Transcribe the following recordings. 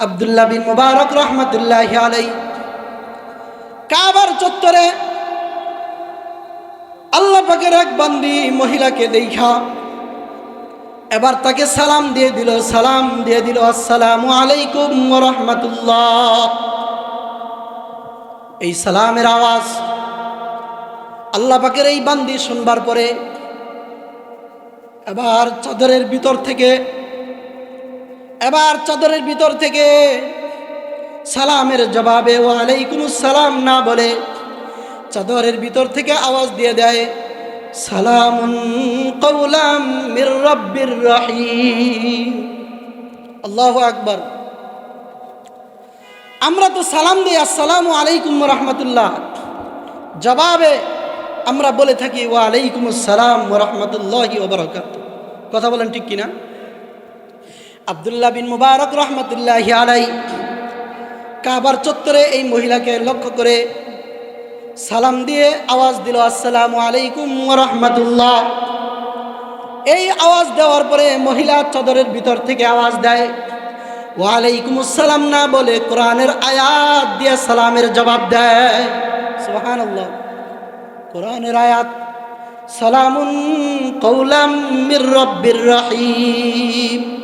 আবদুল্লাহ বিন মুবারক রহমতুল্লাহ আলাই কাবার চত্বরে আল্লাহ পাকের এক বান্দি মহিলাকে দেখা, এবার তাকে সালাম দিয়ে দিল, সালাম দিয়ে দিল, আসসালামু আলাইকুম রহমতুল্লাহ। এই সালামের আওয়াজ আল্লাহ পাকের এই বান্দি শুনবার পরে এবার চাদরের ভিতর থেকে এবার চাদরের ভিতর থেকে সালামের জবাবে ওয়ালাইকুম সালাম না বলে চাদরের ভিতর থেকে আওয়াজ দিয়ে দেয়, সালামুন কৌলাম মির রব্বির আল্লাহ আকবর। আমরা তো সালাম দিই, আসসালামু আলাইকুম রহমতুল্লাহ। জবাবে আমরা বলে থাকি, ওয়া আলাইকুম আসসালাম রহমতুল্লাহ কথা বলেন ঠিক কিনা? আবদুল্লাহ বিন মুবারক রহমতুল্লাহ আলাই কাবার চত্বরে এই মহিলাকে লক্ষ্য করে সালাম দিয়ে আওয়াজ দিল, আসসালামু আলাইকুম রহমতুল্লাহ। এই আওয়াজ দেওয়ার পরে মহিলা চাদরের ভিতর থেকে আওয়াজ দেয় ওয়ালাইকুম আসসালাম না বলে কোরআনের আয়াত দিয়ে সালামের জবাব দেয়। সুহান কোরআনের আয়াত, সালামুন কৌলাম রহিম।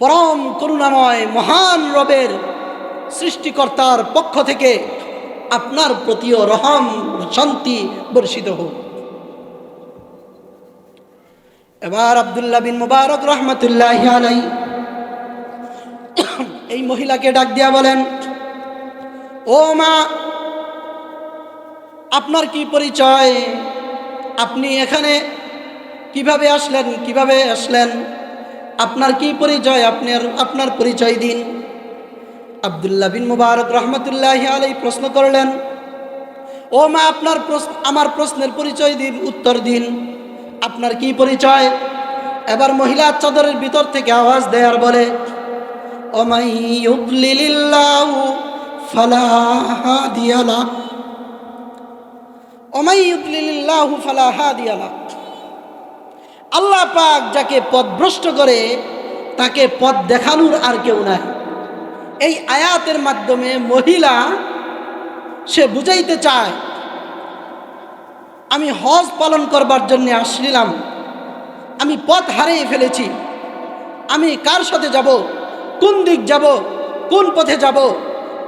পরম করুণাময় মহান রবের সৃষ্টিকর্তার পক্ষ থেকে আপনার প্রতিও রহম, শান্তি বর্ষিত হোক। এবার আবদুল্লাহ বিন মুবারক রহমতুল্লাহ এই মহিলাকে ডাক দিয়া বলেন, ও মা, আপনার কি পরিচয়? আপনি এখানে কীভাবে আসলেন? কীভাবে আসলেন? আপনার কি পরিচয়? আপনার আপনার পরিচয় দিন। আবদুল্লাহ বিন মুবারক রহমতুল্লাহ আলাই প্রশ্ন করলেন, ও মা, আপনার প্রশ্ন, আমার প্রশ্নের পরিচয় দিন, উত্তর দিন। আপনার কি পরিচয়? এবার মহিলা চাদরের ভিতর থেকে আওয়াজ দেয়ার বলে ওমাই ইউদলিলিল্লাহু ফালা আল্লাহ পাক যাকে পথভ্রষ্ট করে, তাকে পথ দেখানোর আর কেউ নাই। এই আয়াতের মাধ্যমে মহিলা, সে বুঝাইতে চায়, আমি হজ পালন করবার জন্য আসছিলাম আমি পথ হারিয়ে ফেলেছি, আমি কার সাথে যাব, কোন দিক যাব, কোন পথে যাব,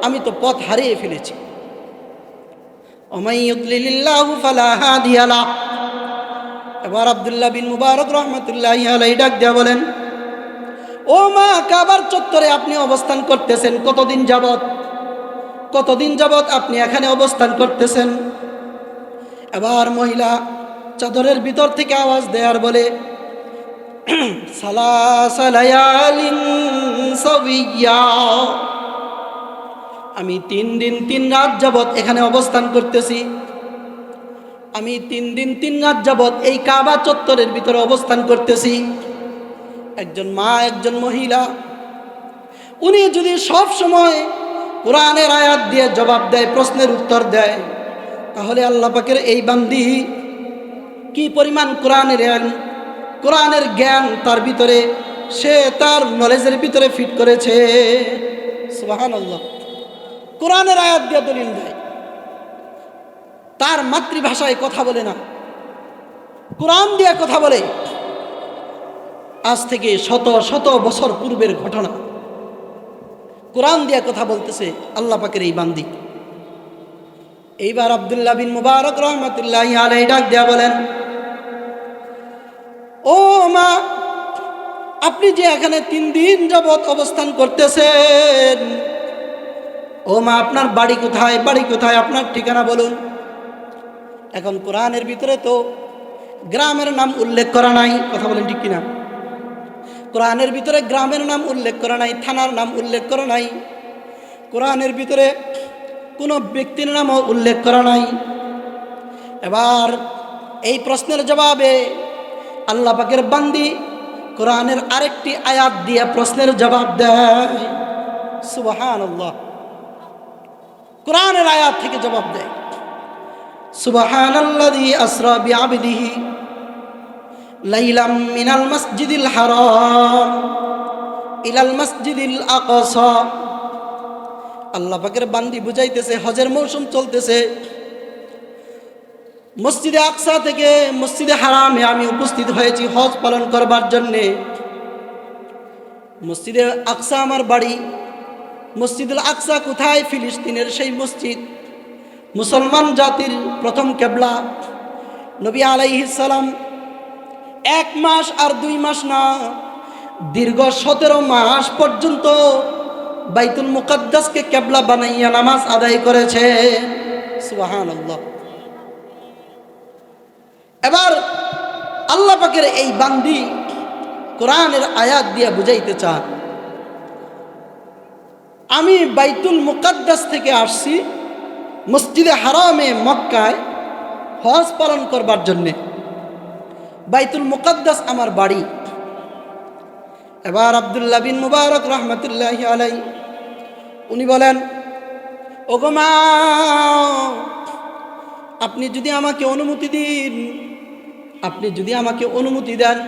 আমি তো পথ হারিয়ে ফেলেছি। ওমাইয়ুদলিল্লাহু ফালা হাদিয়া লা এবার আবদুল্লাহ বিন মুবারক রহমতুল্লাহ আলাই ডাক দেয়া বলেন, ও মা, কাবার চত্বরে আপনি অবস্থান করতেছেন কতদিন যাবত কতদিন যাবত আপনি এখানে অবস্থান করতেছেন? এবার মহিলা চাদরের ভিতর থেকে আওয়াজ দেয়ার বলে আমি তিন দিন, তিন রাত যাবত এখানে অবস্থান করতেছি। আমি তিন দিন, তিন রাত যাবৎ এই কাবা চত্বরের ভিতরে অবস্থান করতেছি। একজন মা, একজন মহিলা। উনি যদি সব সময় কোরআনের আয়াত দিয়ে জবাব দেয়, প্রশ্নের উত্তর দেয়, তাহলে আল্লাহ পাকের এই বান্দি কি পরিমাণ কোরআনের কোরআনের জ্ঞান তার ভিতরে, সে তার নলেজের ভিতরে ফিট করেছে। সুবাহান আল্লাহ কোরআনের আয়াত দিয়ে দলিল দেয়। তার মাতৃভাষায় কথা বলে না। কোরআন দিয়ে কথা বলে। আজ থেকে শত শত বছর পূর্বের ঘটনা। কোরআন দিয়ে কথা বলতেছে আল্লাহ পাকের এই বান্দি। এইবার আবদুল্লাহ বিন মুবারক রহমতুল্লাহ আলাই ডাক দেয়া বলেন, ও মা, আপনি যে এখানে তিন দিন যাবৎ অবস্থান করতেছেন, ও মা, আপনার বাড়ি কোথায় বাড়ি কোথায়, আপনার ঠিকানা বলুন। এখন কোরআনের ভিতরে তো গ্রামের নাম উল্লেখ করা নাই, কথা বলেন ঠিক কিনা? কোরআনের ভিতরে গ্রামের নাম উল্লেখ করা নাই, থানার নাম উল্লেখ করা নাই, কোরআনের ভিতরে কোনো ব্যক্তির নামও উল্লেখ করা নাই। এবার এই প্রশ্নের জবাবে আল্লাহ পাকের বান্দি কোরআনের আরেকটি আয়াত দিয়ে প্রশ্নের জবাব দেয়। সুবাহান কোরআনের আয়াত থেকে জবাব দেয়। সুবহানাল্লাযী আসরা বিআবদিহি লাইলাম মিনাল মসজিদিল হারাম ইলাল মসজিদিল আকসা। আল্লাহ পাকের বান্দি বুঝাইতেছে, হজের মৌসুম চলতেছে। মসজিদে আকসা থেকে মসজিদে হারামে আমি উপস্থিত হয়েছি হজ পালন করবার জন্যে। মসজিদে আকসা আমার বাড়ি। মসজিদুল আকসা কোথায়? ফিলিস্তিনের সেই মসজিদ। মুসলমান জাতির প্রথম কেবলা নবী আলাইহিসালাম এক মাস আর দুই মাস না, দীর্ঘ সতেরো মাস পর্যন্ত বাইতুল মুকাদ্দাসকে কেবলা বানাইয়া নামাজ আদায় করেছে। সুবাহান এবার আল্লাহ পাকের এই বান্দি কোরআনের আয়াত দিয়ে বুঝাইতে চান। আমি বাইতুল মুকাদ্দাস থেকে আসছি। মসজিদে হারামে মক্কায় হজ পালন করবার জন্যে। বাইতুল মুকাদ্দাস আমার বাড়ি। এবার আবদুল্লাহ বিন মুবারক রহমতুল্লাহ আলাই উনি বলেন, ওগো মা, আপনি যদি আমাকে অনুমতি দিন, আপনি যদি আমাকে অনুমতি দেন,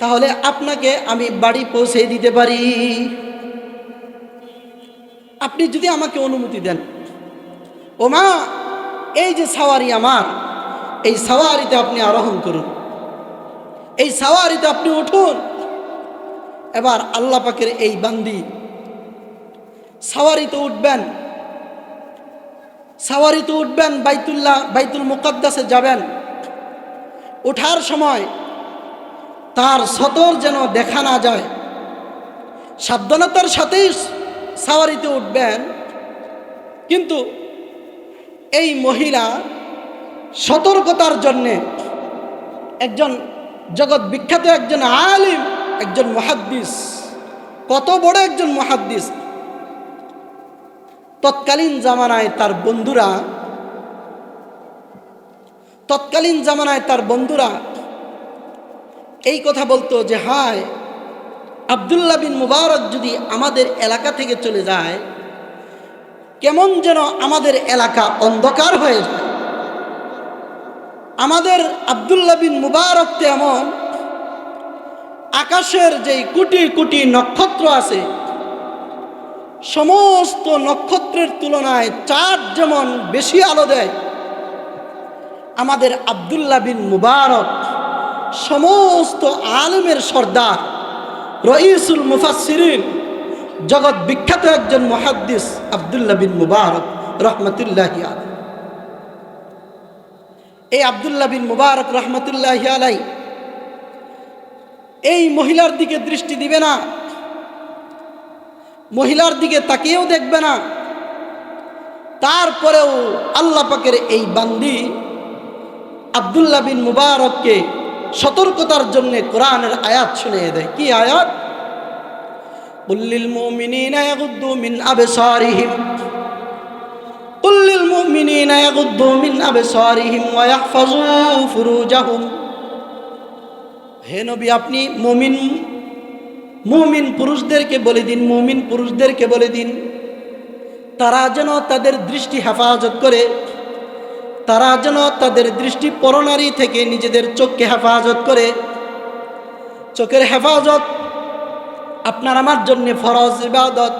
তাহলে আপনাকে আমি বাড়ি পৌঁছে দিতে পারি। আপনি যদি আমাকে অনুমতি দেন ও মা এই যে সাওয়ারি আমার, এই সাওয়ারিতে আপনি আরোহণ করুন। এই সাওয়ারিতে আপনি উঠুন। এবার আল্লাহ পাকের এই বান্দি, সাওয়ারিতে উঠবেন। সাওয়ারিতে উঠবেন, বাইতুল্লাহ, বাইতুল মুকাদ্দাসে যাবেন। ওঠার সময় তার সতর যেন দেখা না যায়। সাবধানতার সাথেই সাওয়ারিতে উঠবেন। কিন্তু এই মহিলা সতর্কতার জন্যে একজন জগৎ বিখ্যাত একজন আলিম, একজন মহাদ্দিস, কত বড় একজন মহাদ্দিস। তৎকালীন জামানায় তার বন্ধুরা, তৎকালীন জামানায় তার বন্ধুরা এই কথা বলতো যে, হায়, আবদুল্লাহ বিন মুবারক যদি আমাদের এলাকা থেকে চলে যায় কেমন যেন আমাদের এলাকা অন্ধকার হয়ে যায়। আমাদের আবদুল্লাহ বিন মুবারক তেমন আকাশের যেই কোটি কোটি নক্ষত্র আছে, সমস্ত নক্ষত্রের তুলনায় চাঁদ যেমন বেশি আলো দেয়, আমাদের আবদুল্লাহ বিন মুবারক সমস্ত আলমের সর্দার, রইসুল মুফাসিরিন জগৎ বিখ্যাত একজন মহাদ্দিস আবদুল্লাহ বিন মুবারক রহমতুল্লাহ এই আবদুল্লাহ বিন মুবারক রহমতুল্লাহ আলাই এই মহিলার দিকে দৃষ্টি দিবে না, মহিলার দিকে তাকিয়েও দেখবে না। তারপরেও আল্লাহ পাকের এই বান্দি আবদুল্লাহ বিন মুবারককে সতর্কতার জন্য কোরআনের আয়াত শুনিয়ে দেয়। কি আয়াত? মিন আপনি মুমিন মুমিন পুরুষদেরকে বলে দিন, মুমিন পুরুষদেরকে বলে দিন। তারা যেন তাদের দৃষ্টি হেফাজত করে, তারা যেন তাদের দৃষ্টি পরনারী থেকে নিজেদের চোখকে হেফাজত করে। চোখের হেফাজত আপনার আমার জন্য ফরজ ইবাদত।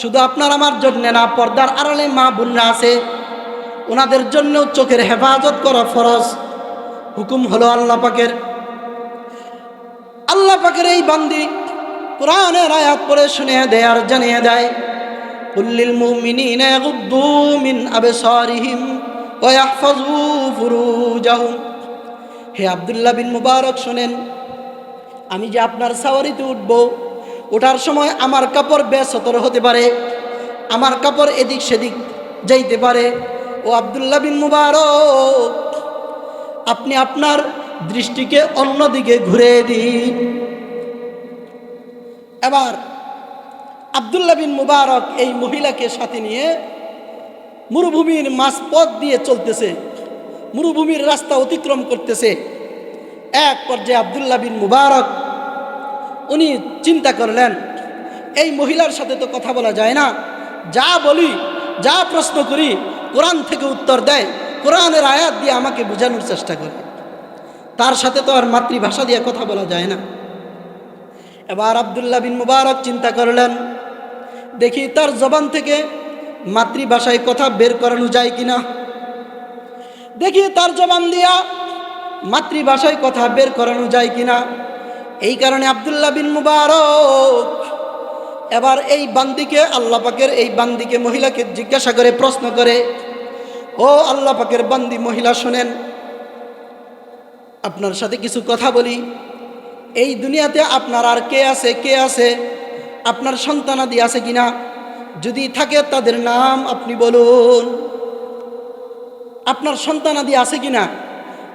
শুধু আপনার আমার জন্য না, পর্দার আড়ালে মা বোনরা আছে। ওনাদের জন্যও চোখের হেফাজত করা ফরজ। হুকুম হলো আল্লাহ পাকের। আল্লাহ পাকের এই বান্দি কোরআনের আয়াত পড়ে শুনে দেয় আর জানিয়ে দেয় কুল্লিল মুমিনিনা ইয়াগুদ্দু মিন আবসারিহিম ওয়া ইয়াহফাজু ফুরুজাহুম। হে আব্দুল্লাহ বিন মুবারক শুনেন আমি যে আপনার সাওয়ারিতে উঠব, ওঠার সময় আমার কাপড় বেসতর হতে পারে, আমার কাপড় এদিক সেদিক যাইতে পারে। ও আবদুল্লাহ বিন মুবারক, আপনি আপনার দৃষ্টিকে অন্যদিকে ঘুরে দিন। এবার আবদুল্লাহ বিন মুবারক এই মহিলাকে সাথে নিয়ে মরুভূমির মাঝপথ দিয়ে চলতেছে, মরুভূমির রাস্তা অতিক্রম করতেছে। এক পর্যায়ে আবদুল্লাহ বিন মুবারক উনি চিন্তা করলেন, এই মহিলার সাথে তো কথা বলা যায় না। যা বলি, যা প্রশ্ন করি, কোরআন থেকে উত্তর দেয়, কোরআনের আয়াত দিয়ে আমাকে বোঝানোর চেষ্টা করে। তার সাথে তো আর মাতৃভাষা দিয়ে কথা বলা যায় না। এবার আবদুল্লাহ বিন মুবারক চিন্তা করলেন, দেখি তার জবান থেকে মাতৃভাষায় কথা বের করানো যায় কিনা? দেখি তার জবান দিয়া মাতৃভাষায় কথা বের করানো যায় কিনা? এই কারণে আবদুল্লাহ বিন মুবারক এবার এই বান্দিকে, আল্লাহ পাকের এই বান্দিকে মহিলাকে জিজ্ঞাসা করে, প্রশ্ন করে, ও আল্লাহ পাকের বান্দি মহিলা, শোনেন, আপনার সাথে কিছু কথা বলি। এই দুনিয়াতে আপনার আর কে আছে কে আছে? আপনার সন্তানাদি আছে কিনা? যদি থাকে তাদের নাম আপনি বলুন। আপনার সন্তানাদি আছে কিনা?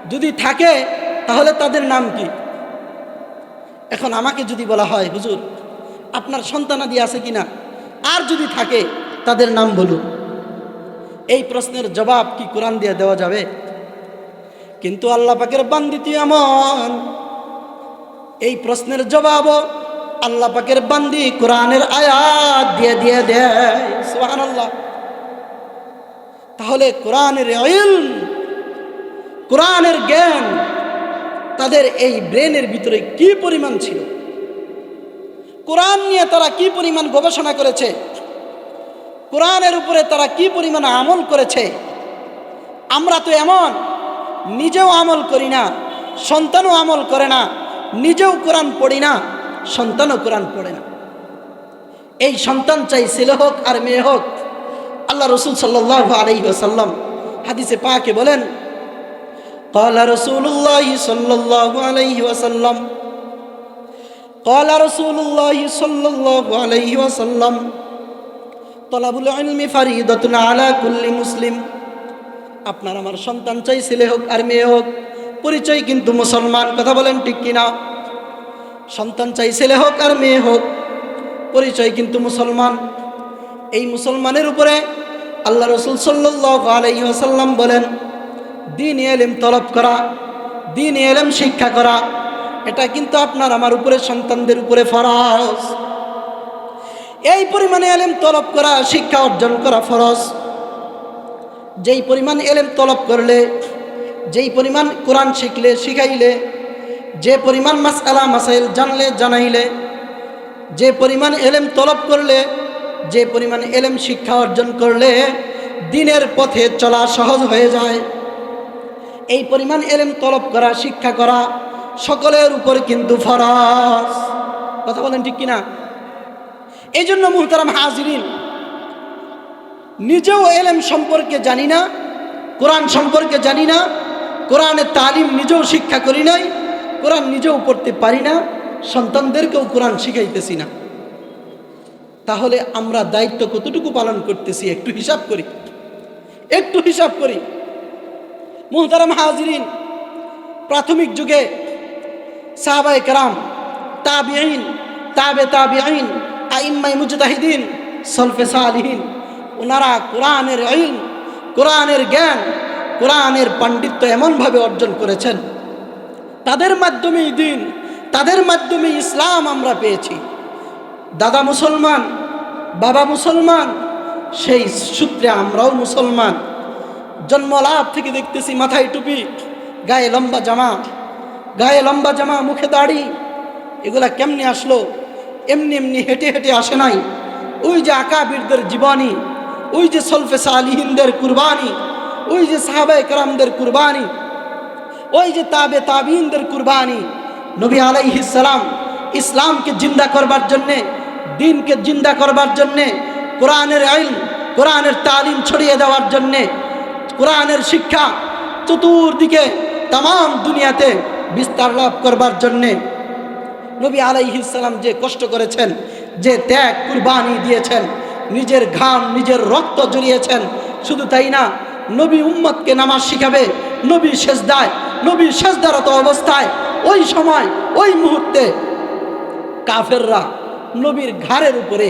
যদি থাকে, তাহলে তাদের নাম কি? এখন আমাকে যদি বলা হয়, হুজুর, আপনার সন্তানাদি আছে কিনা? আর যদি থাকে, তাদের নাম বলুন। এই প্রশ্নের জবাব কি কোরআন দিয়ে দেওয়া যাবে? কিন্তু আল্লাহ পাকের বান্দিতি এমন। এই প্রশ্নের জবাবও আল্লাহ পাকের বান্দি কোরআনের আয়াত দিয়ে দিয়ে দেয়। সুবহানাল্লাহ। তাহলে কোরআনের কোরআনের জ্ঞান তাদের এই ব্রেনের ভিতরে কি পরিমাণ ছিল? কোরআন নিয়ে তারা কি পরিমাণ গবেষণা করেছে? কোরআনের উপরে তারা কি পরিমাণ আমল করেছে? আমরা তো এমন, নিজেও আমল করি না, সন্তানও আমল করে না, নিজেও কোরআন পড়ি না, সন্তানও কোরআন পড়ে না। এই সন্তান চাই ছেলে হোক আর মেয়ে হোক। আল্লাহ রসুল সাল্লাহ আলহি সাল্লাম হাদিসে পাকে বলেন قال رسول الله صلى الله عليه وسلم قال رسول الله صلى الله عليه وسلم طلب العلم فريضة على كل مسلم আপনার আমার সন্তান চাই ছেলে হোক আর মেয়ে হোক পরিচয় কিন্তু মুসলমান কথা বলেন ঠিক কিনা সন্তান চাই ছেলে হোক আর মেয়ে হোক পরিচয় কিন্তু মুসলমান এই মুসলমানের উপরে আল্লাহ রসুল সাল্লাহ আলাইসাল্লাম বলেন দিন এলেম তলব করা, দিন এলেম শিক্ষা করা, এটা কিন্তু আপনার আমার উপরে, সন্তানদের উপরে ফরজ। এই পরিমাণে এলেম তলব করা, শিক্ষা অর্জন করা ফরজ। যেই পরিমাণ এলেম তলব করলে, যেই পরিমাণ কোরআন শিখলে, শিখাইলে, যে পরিমাণ মাসালা মাসাইল জানলে, জানাইলে, যে পরিমাণ এলেম তলব করলে, যে পরিমাণ এলেম শিক্ষা অর্জন করলে, দিনের পথে চলা সহজ হয়ে যায়। এই পরিমাণ এলেম তলব করা, শিক্ষা করা সকলের উপর কিন্তু ফরজ। কথা বলেন ঠিক কিনা? এই জন্য মুহতারাম হাজিরিন, নিজেও এলেম সম্পর্কে জানি না, কোরআন সম্পর্কে জানি না কোরআনের তালিম নিজেও শিক্ষা করি নাই, কোরআন নিজেও পড়তে পারি না, সন্তানদেরকেও কোরআন শিখাইতেছি না। তাহলে আমরা দায়িত্ব কতটুকু পালন করতেছি? একটু হিসাব করি। একটু হিসাব করি। মুহতারাম হাজরিন, প্রাথমিক যুগে সাহাবাই কারাম তাবিআইন তাবে তাবিআইন আইম্মাই মুজতাহিদিন, সলফে সালিহিন। ওনারা কোরআনের আইন কোরআনের জ্ঞান, কোরআনের পাণ্ডিত্য এমনভাবে অর্জন করেছেন। তাদের মাধ্যমেই দিন, তাদের মাধ্যমে ইসলাম আমরা পেয়েছি। দাদা মুসলমান, বাবা মুসলমান, সেই সূত্রে আমরাও মুসলমান। জন্মলাভ থেকে দেখতেছি মাথায় টুপি, গায়ে লম্বা জামা, গায়ে লম্বা জামা, মুখে দাড়ি, এগুলা কেমনি আসলো? এমনি এমনি হেঁটে হেঁটে আসে নাই। ওই যে আকাবিরদের জীবনী, ওই যে সলফে সালিহিনদের কুরবানি, ওই যে সাহাবাই কারামদের কুরবানি, ওই যে তাবে তাবিনদের কুরবানি, নবী আলাইহিসালাম ইসলামকে জিন্দা করবার জন্যে, দিনকে জিন্দা করবার জন্যে, কোরআনের আইন, কোরআনের তালিম ছড়িয়ে দেওয়ার জন্যে কোরআনের শিক্ষা চতুর্দিকে তাম দুনিয়াতে বিস্তার লাভ করবার জন্যে নবী আলাইহিসাল্লাম যে কষ্ট করেছেন, যে ত্যাগ কুরবানি দিয়েছেন, নিজের ঘাম, নিজের রক্ত জড়িয়েছেন শুধু তাই না, নবী উম্মতকে নামাজ শিখাবে, নবী শেষদায় নবী শেষদারত অবস্থায়, ওই সময়, ওই মুহূর্তে কাফেররা নবীর ঘাড়ের উপরে,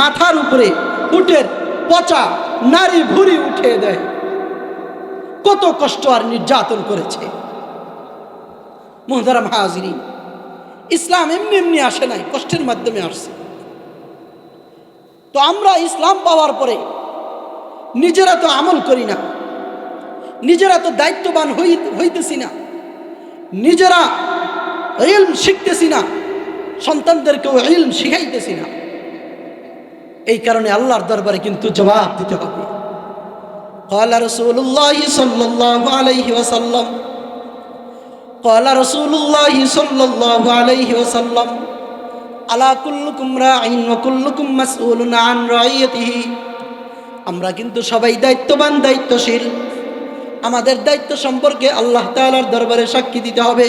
মাথার উপরে উঠের পচা নারী ভুরি উঠিয়ে দেয়। কত কষ্ট আর নির্যাতন করেছে। মোহতারাম হাজিরি ইসলাম এমনি এমনি আসে নাই, কষ্টের মাধ্যমে আসছে। তো আমরা ইসলাম পাওয়ার পরে নিজেরা তো আমল করি না, নিজেরা তো দায়িত্ববান হই হইতেছি না, নিজেরা ইলম শিখতেছি না, সন্তানদেরকেও ইলম শিখাইতেছি না। এই কারণে আল্লাহর দরবারে কিন্তু জবাব দিতে হবে। قال رسول الله صلى الله عليه وسلم قال رسول الله صلى الله عليه وسلم আলা কুল্লুকুম রাইন ওয়া কুল্লুকুম মাসউলুন আন রাইয়াতিহি আমরা কিন্তু সবাই দায়িত্ববান দায়িত্বশীল আমাদের দায়িত্ব সম্পর্কে আল্লাহ তাআলার দরবারে সাক্ষী দিতে হবে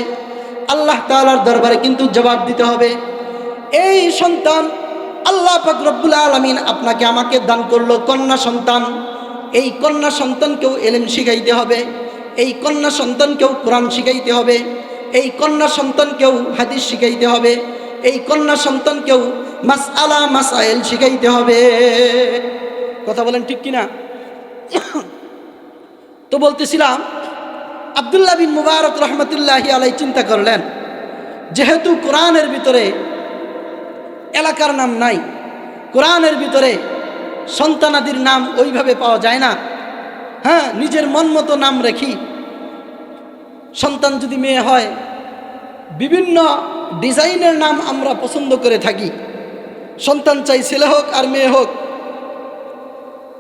আল্লাহ তাআলার দরবারে কিন্তু জবাব দিতে হবে এই সন্তান আল্লাহ পাক রব্বুল আলামিন আপনাকে আমাকে দান করলো কন্যা সন্তান এই কন্যা সন্তানকেও এলেম শিখাইতে হবে, এই কন্যা সন্তানকেও কোরআন শিখাইতে হবে, এই কন্যা সন্তানকেও হাদিস শিখাইতে হবে, এই কন্যা সন্তানকেও মাস আলা মাস মাসাইল শিখাইতে হবে। কথা বলেন ঠিক কিনা? তো বলতেছিলাম, আবদুল্লাহ বিন মুবারক রহমতুল্লাহি আলাই চিন্তা করলেন, যেহেতু কোরআনের ভিতরে এলাকার নাম নাই, কোরআনের ভিতরে সন্তানাদির নাম ওইভাবে পাওয়া যায় না। হ্যাঁ নিজের মন মতো নাম রেখি। সন্তান যদি মেয়ে হয়, বিভিন্ন ডিজাইনের নাম আমরা পছন্দ করে থাকি। সন্তান চাই ছেলে হোক আর মেয়ে হোক।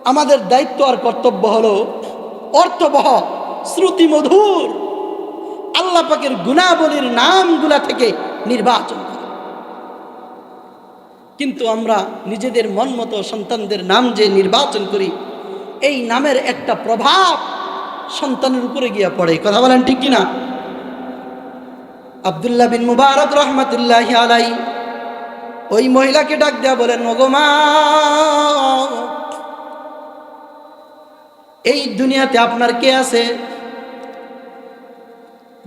আমাদের দায়িত্ব আর কর্তব্য হলো অর্থবহ শ্রুতি মধুর আল্লাহ পাকের গুণাবলীর নামগুলা থেকে নির্বাচন কিন্তু আমরা নিজেদের মন মতো সন্তানদের নাম যে নির্বাচন করি, এই নামের একটা প্রভাব সন্তানের উপরে গিয়া পড়ে। কথা বলেন ঠিক কিনা? আবদুল্লাহ বিন মুবারক রহমতুল্লাহ আলাই ওই মহিলাকে ডাক দেয়া বলেন ওগোমা এই দুনিয়াতে আপনার কে আছে?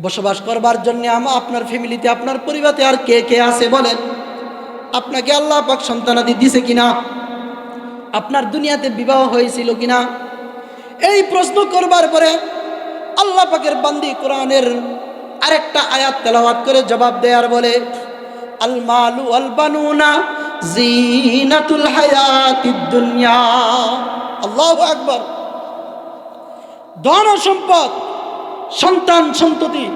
বসবাস করবার জন্য আপনার ফ্যামিলিতে আপনার পরিবারে আর কে কে আছে বলেন। আপনাকে আল্লাহ পাক সন্তানাদি দিছে কিনা? আপনার দুনিয়াতে বিবাহ হয়েছিল কিনা? এই প্রশ্ন করবার পরে আল্লাহ পাকের বান্দি কোরআনের আরেকটা আয়াত তেলাওয়াত করে জবাব দেয়ার বলে, আল মালু আল বানুনা জিনাতুল হায়াতিদ দুনিয়া। আল্লাহু আকবার। ধন সম্পদ, সন্তান সন্ততি,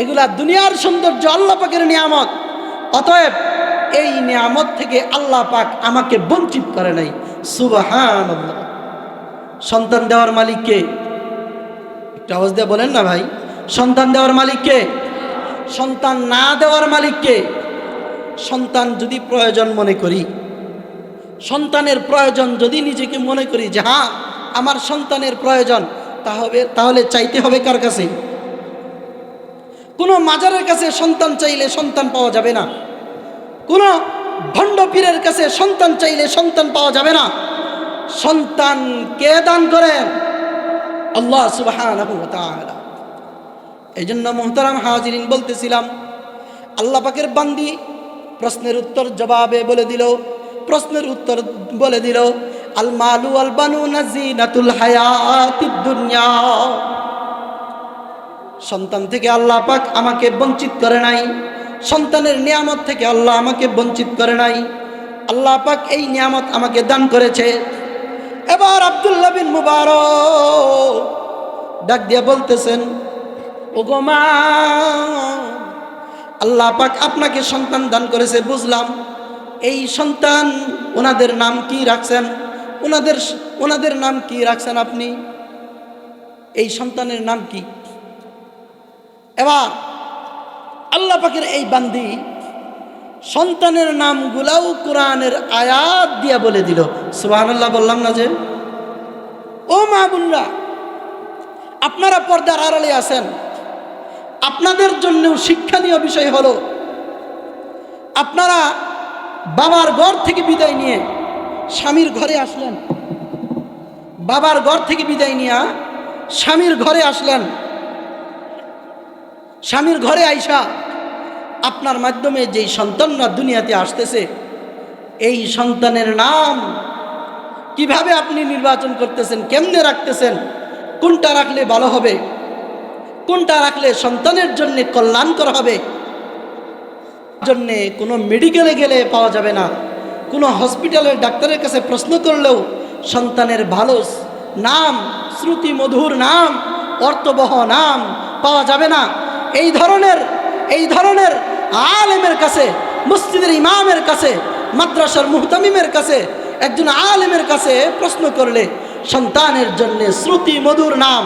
এগুলা দুনিয়ার সৌন্দর্য আল্লাহ পাকের নিয়ামত। অতএব এই নিয়ামত থেকে আল্লাহ পাক আমাকে বঞ্চিত করে নাই। সুবাহান সন্তান দেওয়ার মালিককে একটু আওয়াজ দিয়ে বলেন না ভাই। সন্তান দেওয়ার মালিককে সন্তান না দেওয়ার মালিককে সন্তান যদি প্রয়োজন মনে করি, সন্তানের প্রয়োজন যদি নিজেকে মনে করি যে হ্যাঁ আমার সন্তানের প্রয়োজন, তাহলে তাহলে চাইতে হবে কার কাছে? কোনো মাজারের কাছে সন্তান চাইলে সন্তান পাওয়া যাবে না। কোনো ভণ্ড পীরের কাছে সন্তান চাইলে সন্তান পাওয়া যাবে না। সন্তান কে দান করেন? আল্লাহ সুবাহ এই জন্য মোহতারাম হাজিরিন বলতেছিলাম, আল্লাহ পাকের বান্দি প্রশ্নের উত্তর জবাবে বলে দিল, প্রশ্নের উত্তর বলে দিল, আল মালু আল বানু নাজিনাতুল হায়াতিদ দুনিয়া। সন্তান থেকে আল্লাহ পাক আমাকে বঞ্চিত করে নাই সন্তানের নিয়ামত থেকে আল্লাহ আমাকে বঞ্চিত করে নাই। আল্লাহ পাক এই নিয়ামত আমাকে দান করেছে। এবার আবদুল্লাহ বিন মুবারক ডাক দিয়ে বলতেছেন ও মা, আল্লাহ পাক আপনাকে সন্তান দান করেছে, বুঝলাম। এই সন্তান ওনাদের নাম কি রাখছেন? ওনাদের ওনাদের নাম কি রাখছেন আপনি? এই সন্তানের নাম কি? এবার আল্লাহ পাকের এই বান্দি সন্তানের নামগুলাও কোরআনের আয়াত দিয়া বলে দিল। সুবহানাল্লাহ বললাম না যে। ও মা বোনরা, আপনারা পর্দার আড়ালে আছেন। আপনাদের জন্যও শিক্ষণীয় বিষয় হলো, আপনারা বাবার ঘর থেকে বিদায় নিয়ে স্বামীর ঘরে আসলেন। বাবার ঘর থেকে বিদায় নিয়ে স্বামীর ঘরে আসলেন। স্বামীর ঘরে আইসা আপনার মাধ্যমে যেই সন্তানরা দুনিয়াতে আসতেছে, এই সন্তানের নাম কীভাবে আপনি নির্বাচন করতেছেন, কেমনে রাখতেছেন, কোনটা রাখলে ভালো হবে, কোনটা রাখলে সন্তানের জন্য কল্যাণকর হবে, জন্যে কোনো মেডিকেলে গেলে পাওয়া যাবে না, কোনো হসপিটালের ডাক্তারের কাছে প্রশ্ন করলেও সন্তানের ভালো নাম, শ্রুতি মধুর নাম, অর্থবহ নাম পাওয়া যাবে না। এই ধরনের এই ধরনের আলেমের কাছে, মসজিদের ইমামের কাছে, মাদ্রাসার মুহতামিমের কাছে, একজন আলেমের কাছে প্রশ্ন করলে, সন্তানের জন্য শ্রুতি মধুর নাম,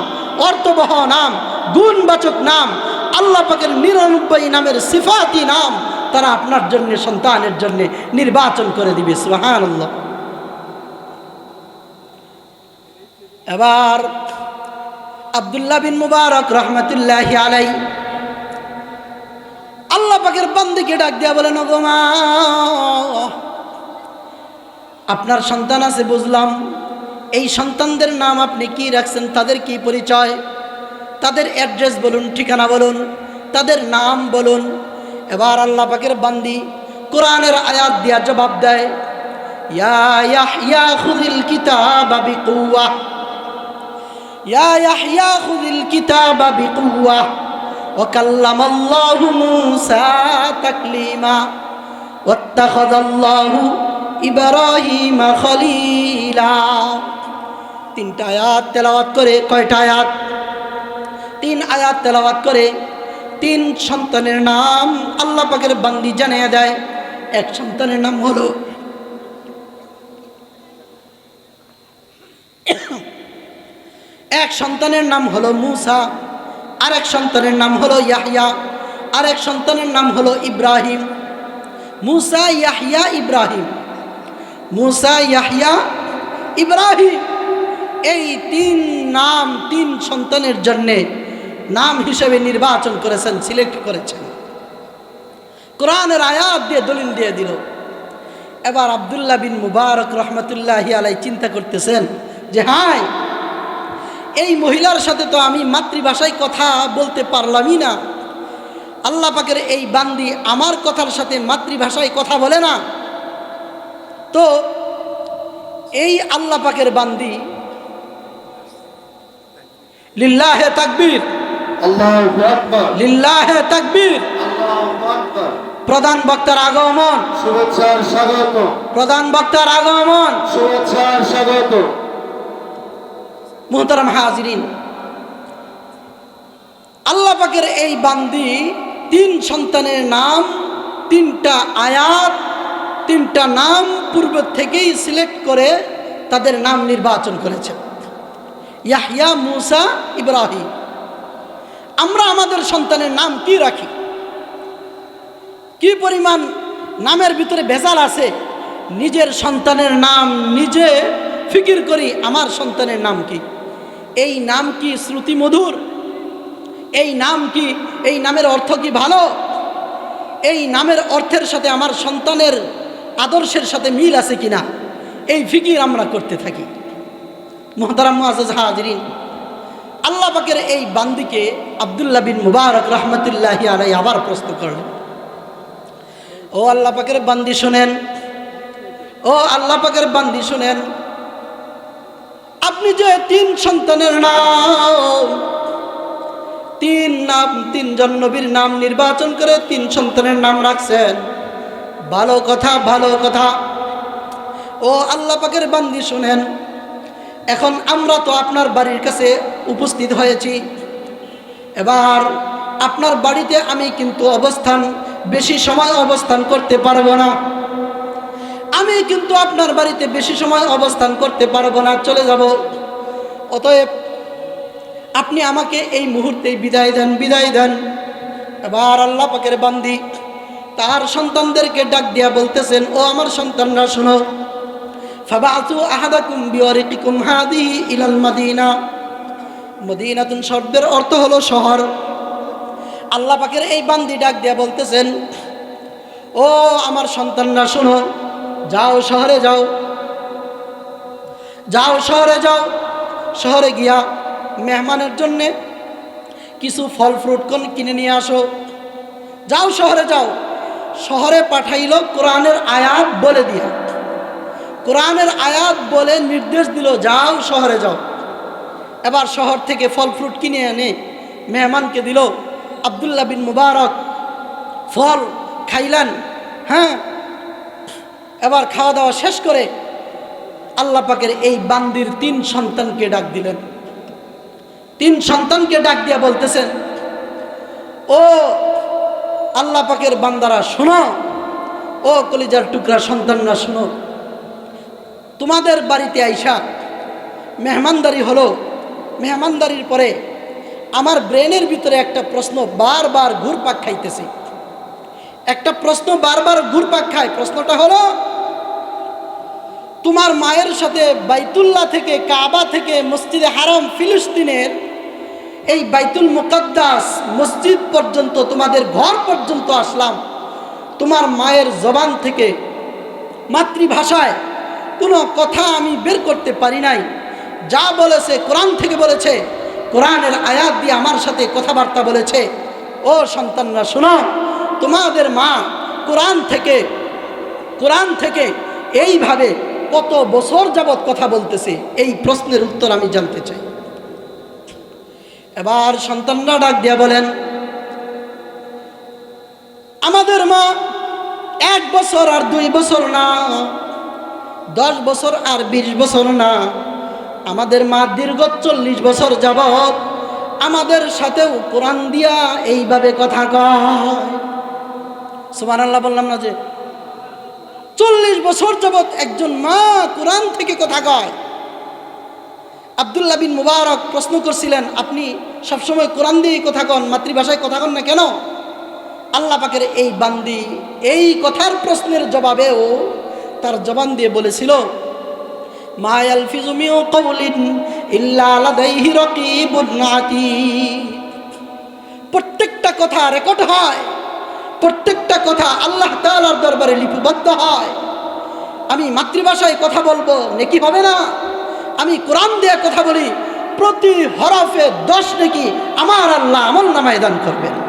অর্থবহ নাম, গুণবাচক নাম, আল্লাহ পাকের নিরানব্বই নামের সিফাতি নাম, তারা আপনার জন্য, সন্তানের জন্য নির্বাচন করে দিবে সুহান এবার আবদুল্লাহ বিন মুবারক রহমতুল্লাহ আলাই আল্লাহ পাকের বান্দিকে ডাক দিয়া বলেন, "ওগো মা, আপনার সন্তান আছে বুঝলাম। এই সন্তানদের নাম আপনি কি রাখছেন? তাদের কি পরিচয়? তাদের অ্যাড্রেস বলুন, ঠিকানা বলুন, তাদের নাম বলুন। এবার আল্লাহ পাকের বান্দি কোরআনের আয়াত দিয়া জবাব দেয়, ইয়া ইয়াহইয়া খুযিল কিতাবা বিকুওয়া ইয়া ইয়াহইয়া খুযিল কিতাবা বিকুওয়া وكلم الله موسى تكليما واتخذ الله إبراهيم خليلا তিনটা আয়াত তেলাওয়াত করে কয়টা আয়াত তিন আয়াত তেলাওয়াত করে তিন সন্তানের নাম আল্লাহ পাকের বান্দি জানিয়ে দেয় এক সন্তানের নাম হলো এক সন্তানের নাম হলো মুসা আরেক সন্তানের নাম হলো ইয়াহিয়া আরেক সন্তানের নাম হলো ইব্রাহিম। মুসা ইয়াহিয়া ইব্রাহিম। মুসা ইয়াহিয়া ইব্রাহিম। এই তিন নাম, তিন সন্তানের জন্যে নাম হিসেবে নির্বাচন করেছেন, সিলেক্ট করেছেন। কোরআনের আয়াত দিয়ে দলিল দিয়ে দিল। এবার আবদুল্লাহ বিন মুবারক রহমতুল্লাহ আলাই চিন্তা করতেছেন যে, হাই এই মহিলার সাথে তো আমি মাতৃভাষায় কথা বলতে পারলামই না। আল্লাহ পাকের এই বান্দি আমার কথার সাথে মাতৃভাষায় কথা বলে না। তো এই আল্লাহ পাকের বান্দি লিল্লাহে তাকবীর। লিল্লাহে তাকবীর। প্রধান বক্তার আগমন। প্রধান বক্তার আগমন। শুভেচ্ছার স্বাগত। মোহতারাম হাজরিন। আল্লাহ পাকের এই বান্দি তিন সন্তানের নাম, তিনটা আয়াত, তিনটা নাম পূর্ব থেকেই সিলেক্ট করে তাদের নাম নির্বাচন করেছেন। ইয়াহিয়া মুসা ইব্রাহিম। আমরা আমাদের সন্তানের নাম কি রাখি? কি পরিমাণ নামের ভিতরে ভেজাল আছে? নিজের সন্তানের নাম নিজে ফিকির করি, আমার সন্তানের নাম কি? এই নাম কি শ্রুতি মধুর এই নাম কি, এই নামের অর্থ কি ভালো? এই নামের অর্থের সাথে আমার সন্তানের আদর্শের সাথে মিল আছে কিনা? এই ফিকির আমরা করতে থাকি। মোহতারাম মুআজ্জাজ হাজরিন, আল্লাহ পাকের এই বান্দিকে আবদুল্লাহ বিন মুবারক রহমতুল্লাহ আলাই আবার প্রশ্ন করলেন। ও আল্লাহ পাকের বান্দি শোনেন, ও আল্লাহ পাকের বান্দি শোনেন আপনি যে তিন সন্তানের নাম, তিন নাম, তিনজন নবীর নাম নির্বাচন করে তিন সন্তানের নাম রাখছেন। ভালো কথা ভালো কথা। ও আল্লাহ পাকের বান্দি শুনেন, এখন আমরা তো আপনার বাড়ির কাছে উপস্থিত হয়েছি। এবার আপনার বাড়িতে আমি কিন্তু অবস্থান, বেশি সময় অবস্থান করতে পারব না। আমি কিন্তু আপনার বাড়িতে বেশি সময় অবস্থান করতে পারব না, চলে যাব। অতএব আপনি আমাকে এই মুহূর্তেই বিদায় দেন বিদায় দেন। এবার আল্লাহ পাকের বান্দি তার সন্তানদেরকে ডাক দিয়া বলতেছেন, ও আমার সন্তানরা, শোনো। ফাবাতু আহাদাকুম বিওয়ারিকুম হাদিহি ইলাল মাদিনা। মদিনাতুন শব্দের অর্থ হলো শহর। আল্লাহ পাকের এই বান্দি ডাক দিয়া বলতেছেন, ও আমার সন্তানরা, শোনো। যাও শহরে যাও। যাও শহরে যাও। শহরে গিয়া মেহমানের জন্যে কিছু ফল ফ্রুট কোন কিনে নিয়ে আসো। যাও শহরে যাও। শহরে পাঠাইল কোরআনের আয়াত বলে দিয়া। কোরআনের আয়াত বলে নির্দেশ দিল, যাও শহরে যাও। এবার শহর থেকে ফল ফ্রুট কিনে এনে মেহমানকে দিল, আবদুল্লাহ বিন মুবারক। ফল খাইলেন হ্যাঁ? এবার খাওয়া দাওয়া শেষ করে আল্লাহ পাকের এই বান্দির তিন সন্তানকে ডাক দিলেন। তিন সন্তানকে ডাক দিয়া বলতেছেন, ও আল্লাহ পাকের বান্দারা, শোনো। ও কলিজার টুকরা সন্তানরা, শোনো। তোমাদের বাড়িতে আইসা মেহমানদারি হলো। মেহমানদারির পরে আমার ব্রেনের ভিতরে একটা প্রশ্ন বারবার ঘুরপাক খাইতেছে। একটা প্রশ্ন বারবার ঘুরপাক খায়। প্রশ্নটা হলো, তোমার মায়ের সাথে বাইতুল্লাহ থেকে কাবা থেকে মসজিদে হারাম ফিলিস্তিনের এই বাইতুল মুকাদ্দাস মসজিদ পর্যন্ত, তোমাদের ঘর পর্যন্ত আসলাম। তোমার মায়ের জবান থেকে মাতৃভাষায় কোনো কথা আমি বের করতে পারি নাই। যা বলেছে, কোরআন থেকে বলেছে, কোরআনের আয়াত দিয়ে আমার সাথে কথাবার্তা বলেছে। ও সন্তানরা, শোনো। তোমাদের মা কোরআন থেকে কোরআন থেকে এইভাবে কত বছর যাবৎ কথা বলতেছে, এই প্রশ্নের উত্তর আমি জানতে চাই। এবার সন্তানরা ডাক দিয়া বলেন, আমাদের মা এক বছর আর দুই বছর না, দশ বছর আর বিশ বছর না, আমাদের মা দীর্ঘ চল্লিশ বছর যাবৎ আমাদের সাথেও কোরআন দিয়া এইভাবে কথা কয়। সুমান আল্লাহ বললাম না যে, চল্লিশ বছর যাবৎ একজন মা কোরআন থেকে কথা কয়। আবদুল্লাহ বিন মুবারক প্রশ্ন করছিলেন, আপনি সবসময় কোরআন দিয়ে কথা কন, মাতৃভাষায় কথা কন না কেন? আল্লাহ পাকের এই বান্দি এই কথার প্রশ্নের জবাবেও তার জবান দিয়ে বলেছিল মায়াল প্রত্যেকটা কথা রেকর্ড হয়। প্রত্যেকটা কথা আল্লাহ তালার দরবারে লিপিবদ্ধ হয়। আমি মাতৃভাষায় কথা বলব, নেকি হবে না? আমি কোরআন দিয়ে কথা বলি, প্রতি হরফে দশ নেকি আমার আল্লাহ আমল নামায় দান করবেন।